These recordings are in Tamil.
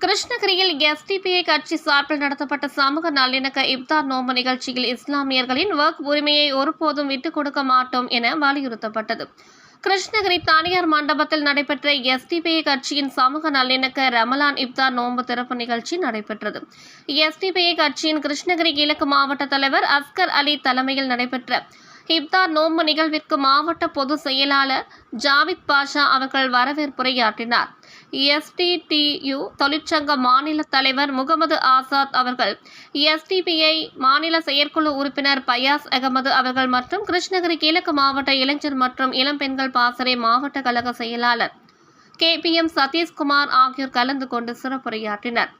கிருஷ்ணகிரியில் எஸ்டிபிஐ கட்சி சார்பில் நடத்தப்பட்ட சமூக நல்லிணக்க இப்தார் நோம்பு நிகழ்ச்சியில் இஸ்லாமியர்களின் வக் உரிமையை ஒருபோதும் விட்டுக் கொடுக்க மாட்டோம் என வலியுறுத்தப்பட்டது. கிருஷ்ணகிரி தனியார் மண்டபத்தில் நடைபெற்ற எஸ்டிபிஐ கட்சியின் சமூக நல்லிணக்க ரமலான் இப்தார் நோன்பு திறப்பு நிகழ்ச்சி நடைபெற்றது. எஸ்டிபிஐ கட்சியின் கிருஷ்ணகிரி கிழக்கு மாவட்ட தலைவர் அஸ்கர் அலி தலைமையில் நடைபெற்ற இப்தார் நோன்பு நிகழ்விற்கு மாவட்ட பொதுச் செயலாளர் ஜாவித் பாஷா அவர்கள் வரவேற்புரையாற்றினார். எஸ்டிடியு தொழிற்சங்க மாநில தலைவர் முகமது ஆசாத் அவர்கள். எஸ்டிபிஐ மாநில செயற்குழு உறுப்பினர் பயாஸ் அகமது அவர்கள் மற்றும் கிருஷ்ணகிரி கிழக்கு மாவட்ட இளைஞர் மற்றும் இளம்பெண்கள் பாசறை மாவட்ட கழக செயலாளர் கே பி எம் சதீஷ்குமார் ஆகியோர் கலந்து கொண்டு சிறப்புரையாற்றினர்.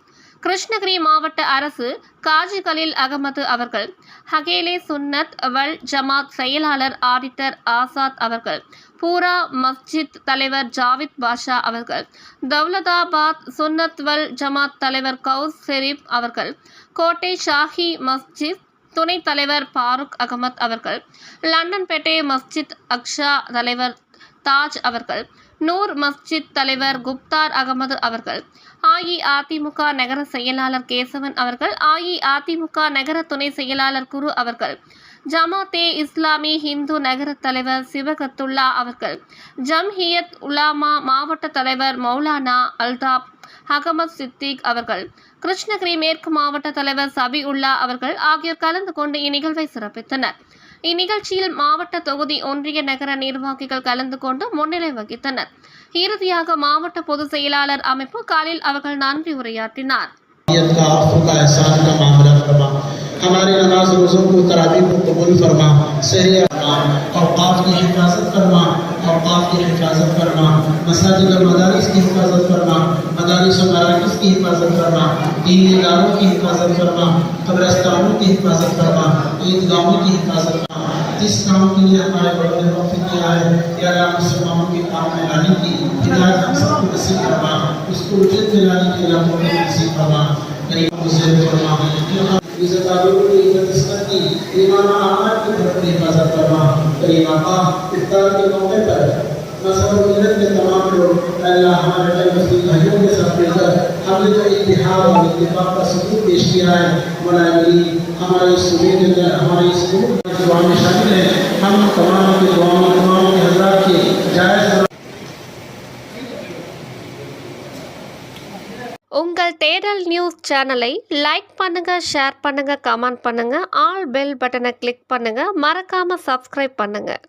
கிருஷ்ணகிரி மாவட்ட அரசு காஜி கலீல் அகமது அவர்கள் ஹகேலே சுன்னத் வல் ஜமாத் செயலாளர் ஆடிட்டர் ஆசாத் அவர்கள் பூரா மஸ்ஜித் தலைவர் ஜாவித் பாஷா அவர்கள் தௌலதாபாத் சுன்னத் வல் ஜமாத் தலைவர் கவுஸ் ஷெரீப் அவர்கள் கோட்டை ஷாஹி மஸ்ஜித் துணைத் தலைவர் பாருக் அகமத் அவர்கள் லண்டன்பேட்டை மஸ்ஜித் அக்ஷா தலைவர் தாஜ் அவர்கள் நூர் மஸ்ஜித் தலைவர் குப்தார் அகமது அவர்கள் அஇஅதிமுக நகர செயலாளர் கேசவன் அவர்கள் அஇஅதிமுக நகர துணை செயலாளர் குரு அவர்கள் ஜமாத்தே இஸ்லாமி ஹிந்து நகர தலைவர் சிவகத்துல்லா அவர்கள் ஜம்ஹியத் உலாமா மாவட்ட தலைவர் மௌலானா அல்தாப் அகமது சித்திக் அவர்கள் கிருஷ்ணகிரி மேற்கு மாவட்ட தலைவர் சபி உல்லா அவர்கள் ஆகியோர் கலந்து கொண்டு இந்நிகழ்வை சிறப்பித்தனர். இந்நிகழ்ச்சியில் மாவட்ட தொகுதி ஒன்றிய நகர நிர்வாகிகள் கலந்து கொண்டு முன்னிலை வகித்தனர் இறுதியாக மாவட்ட பொதுச் செயலாளர் அமைப்பு காலில் அவர்கள் நன்றி உரையாற்றினார் नीयत का आफू का एहसान का मामला फरमा हमारे नमाज रोज़ों को तरावी को कबूल फरमा सही फरमा औकाफ की हिफाजत फरमा औकाफ की हिफाजत फरमा मसाजिद और मदारिस की हिफाजत फरमा मदारिस और मराकज़ की हिफाजत फरमा दीन इदारों की हिफाजत फरमा, कब्रस्तानों की हिफाजत फरमा, ईदगाहों की हिफाजत फरमा। जिस काम के लिए हमारे बड़ों ने वक्त किया है, या मुसलमानों के काम में लाने की हिदायत हम सबको नसीब फरमा, उसको उचित दिलाने के लिए हमको नसीब फरमा। गरीब मुझे फरमा इज़्ज़त आबरू की इज़्ज़त इस्मत की, ईमान और की तरफ़ हिफाजत फरमा। करीम आका, इफ्तार के मौके पर इतिहाद और इत्तेफाक का सबूत पेश किया है मौलाना अली हमारे इस सुबह के अंदर हमारे इस ग्रुप की दुआ में शामिल है हम तमाम की दुआओं तमाम के हजरात के जायज़ உங்கள் தேடல் நியூஸ் சேனலை லைக் பண்ணுங்க ஷேர் பண்ணுங்க கமெண்ட் பண்ணுங்க ஆல் பெல் பட்டனை கிளிக் பண்ணுங்க மறக்காம சப்ஸ்கிரைப் பண்ணுங்க